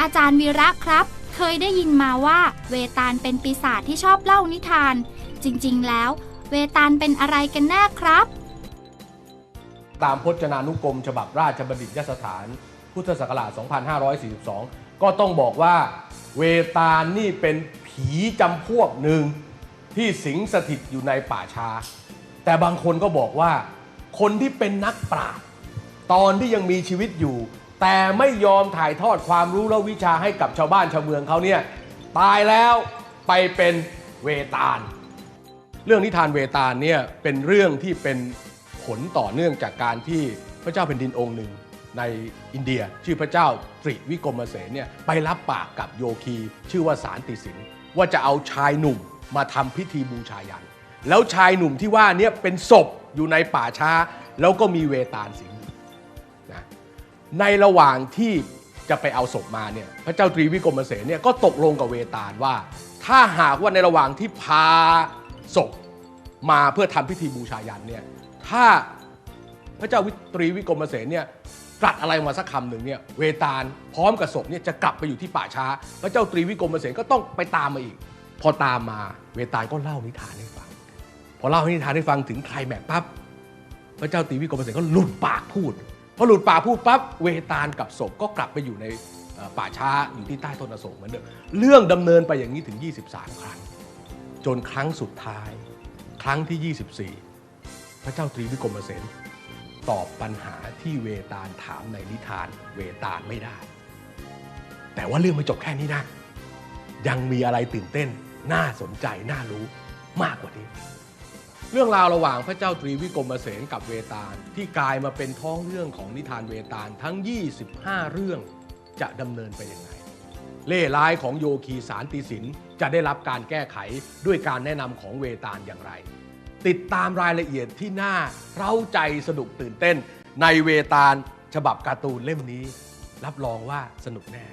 อาจารย์วีระครับ เคยได้ยินมาว่า เวตาลเป็นปีศาจที่ชอบเล่านิทาน จริงๆ แล้ว เวตาลเป็นอะไรกันแน่ครับ ตามพจนานุกรม ฉบับราชบัณฑิตยสถาน พุทธศักราช 2542 ก็ต้องบอกว่า เวตาลนี่เป็นผีจำพวกหนึ่งที่สิงสถิตอยู่ในป่าชา แต่บางคนก็บอกว่า คนที่เป็นนักปราชญ์ตอนที่ยังมีชีวิตอยู่ แต่ไม่ยอมถ่ายทอดความรู้และวิชาให้กับชาวบ้านชาวเมืองเขาเนี่ยตายแล้วไปเป็นเวตาล เรื่องนิทานเวตาลเนี่ยเป็นเรื่องที่เป็นผลต่อเนื่องจากการที่พระเจ้าแผ่นดินองค์หนึ่งในอินเดีย ชื่อพระเจ้าตริวิกรมเสนเนี่ยไปรับปากกับโยคี ชื่อว่าสารติสินว่าจะเอาชายหนุ่มมาทำพิธีบูชายัน แล้วชายหนุ่มที่ว่าเนี่ยเป็นศพอยู่ในป่าช้า แล้วก็มีเวตาลสิง ในระหว่างที่จะไปเอาศพมาเนี่ยพระเจ้าตรีวิกรมเสนเนี่ยก็ตกลงกับเวตาลว่า ถ้าหากว่าในระหว่างที่พาศพมาเพื่อทำพิธีบูชายันเนี่ยถ้าพระเจ้าวิตรีวิกรมเสนเนี่ยตรัสอะไรมาสักคำหนึ่งเนี่ยเวตาลพร้อมกับศพเนี่ยจะกลับไปอยู่ที่ป่าช้า พระเจ้าตรีวิกรมเสนก็ต้องไปตามมาอีก พอตามมาเวตาลก็เล่านิทานให้ฟัง พอเล่านิทานให้ฟังถึงไคลแม็กปั๊บพระเจ้าตรีวิกรมเสนก็หลุดปากพูด พอหลุดป่าพูดปั๊บเวตาลกับศพก็กลับไปอยู่ในป่าช้าอยู่ที่ใต้ต้นอโศกเหมือนเดิมเรื่องดำเนินไปอย่างนี้ถึง 23 ครั้ง จนครั้งสุดท้าย ครั้งที่ 24 พระเจ้าตรีวิกรมเสนตอบปัญหาที่เวตาลถามในนิทานเวตาลไม่ได้ แต่ว่าเรื่องไม่จบแค่นี้นะ ยังมีอะไรตื่นเต้นน่าสนใจน่ารู้มากกว่านี้ เรื่องราวระหว่างพระเจ้าตรีวิกรมเสนกับเวตาล ที่กลายมาเป็นท้องเรื่องของนิทานเวตาลทั้ง 25 เรื่องจะดำเนินไปอยังไงเล่ห์ร้ายของโยคีสารติสินจะได้รับการแก้ไขด้วยการแนะนำของเวตาลอย่างไร ติดตามรายละเอียดที่น่าเร้าใจสนุกตื่นเต้น ในเวตาลฉบับการ์ตูนเล่มนี้ รับรองว่าสนุกแน่